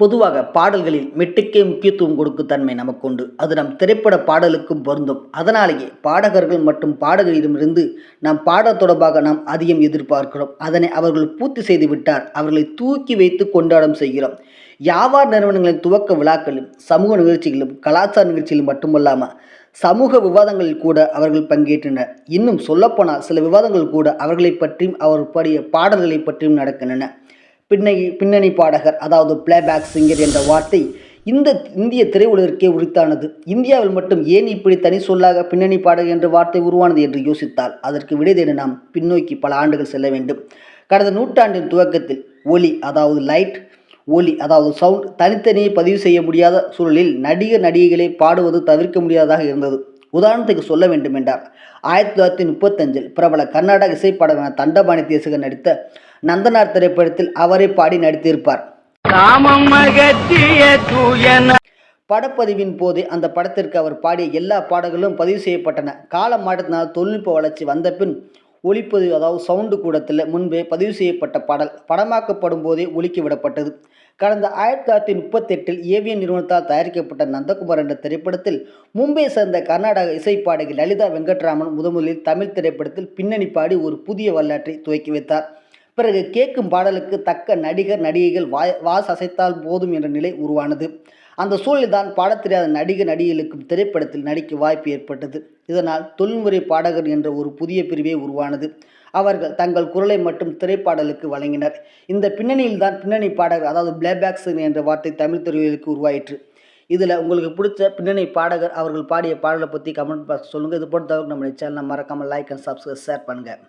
பொதுவாக பாடல்களில் மெட்டுக்கே முக்கியத்துவம் கொடுக்கும் தன்மை நமக்கு உண்டு அது நம் திரைப்பட பாடலுக்கும் பொருந்தும். அதனாலேயே பாடகர்கள் மற்றும் பாடகரிடமிருந்து நாம் பாடல் தொடர்பாக நாம் அதிகம் எதிர்பார்க்கிறோம். அதனை அவர்கள் பூர்த்தி செய்து விட்டார். அவர்களை தூக்கி வைத்து கொண்டாடம் செய்கிறோம். வியாபார நிறுவனங்களின் துவக்க விழாக்களிலும் சமூக நிகழ்ச்சிகளிலும் கலாச்சார நிகழ்ச்சிகளிலும் மட்டுமல்லாமல் சமூக விவாதங்களில் கூட அவர்கள் பங்கேற்றனர். இன்னும் சொல்லப்போனால் சில விவாதங்கள் கூட அவர்களை பற்றியும் அவர் பாடிய பாடல்களை பற்றியும் நடக்கின்றன. பின்னணி பின்னணி பாடகர் அதாவது பிளேபேக் சிங்கர் என்ற வார்த்தை இந்த இந்திய திரையுலகிற்கே உரித்தானது. இந்தியாவில் மட்டும் ஏன் இப்படி தனி சொல்லாக பின்னணி பாடகர் என்ற வார்த்தை உருவானது என்று யோசித்தால் அதற்கு விடை தேட நாம் பின்னோக்கி பல ஆண்டுகள் செல்ல வேண்டும். கடந்த நூற்றாண்டின் துவக்கத்தில் ஒலி அதாவது லைட் ஒலி அதாவது சவுண்ட் தனித்தனியே பதிவு செய்ய முடியாத சூழலில் நடிகர் நடிகைகளை பாடுவது தவிர்க்க முடியாததாக இருந்தது. உதாரணத்துக்கு சொல்ல வேண்டும் என்றால் ஆயிரத்தி தொள்ளாயிரத்தி முப்பத்தஞ்சில் பிரபல கர்நாடக இசைப்பாடகரான தண்டபாணி தேசிகர் நடித்த நந்தனார் திரைப்படத்தில் அவரே பாடி நடித்திருப்பார். படப்பதிவின் போதே அந்த படத்திற்கு அவர் பாடிய எல்லா பாடல்களும் பதிவு செய்யப்பட்டன. காலம் மாற்றத்தினால் தொழில்நுட்ப வளர்ச்சி வந்த பின் ஒளிப்பதிவு அதாவது சவுண்டு கூடத்தில் முன்பே பதிவு செய்யப்பட்ட பாடல் படமாக்கப்படும் போதே ஒலிக்க விடப்பட்டது. கடந்த ஆயிரத்தி தொள்ளாயிரத்தி முப்பத்தெட்டில் ஏவிஎன் நிறுவனத்தால் தயாரிக்கப்பட்ட நந்தகுமார் என்ற திரைப்படத்தில் மும்பை சேர்ந்த கர்நாடக இசைப்பாடகி லலிதா வெங்கட்ராமன் முதன்முதலில் தமிழ் திரைப்படத்தில் பின்னணி பாடி ஒரு புதிய வரலாற்றை துவக்கி வைத்தார். பிறகு கேட்கும் பாடலுக்கு தக்க நடிகர் நடிகைகள் வாய் வாஸ் அசைத்தால் போதும் என்ற நிலை உருவானது. அந்த சூழலில்தான் பாடத் தெரியாத நடிகர் நடிகைகளுக்கும் திரைப்படத்தில் நடிக்க வாய்ப்பு ஏற்பட்டது. இதனால் தொழில்முறை பாடகர் என்ற ஒரு புதிய பிரிவே உருவானது. அவர்கள் தங்கள் குரலை மட்டும் திரைப்பாடலுக்கு வழங்கினர். இந்த பின்னணியில் தான் பின்னணி பாடகர் அதாவது பிளேபேக்ஸ் என்ற வார்த்தை தமிழ் திரையுலகிற்கு உருவாயிற்று. இதில் உங்களுக்கு பிடிச்ச பின்னணி பாடகர் அவர்கள் பாடிய பாடலை பற்றி கமெண்ட் பாக்ஸ் சொல்லுங்கள் இது போன்ற தவிர நம்ம சேனலை மறக்காமல் லைக் அண்ட் சப்ஸ்கிரைப் ஷேர் பண்ணுங்கள்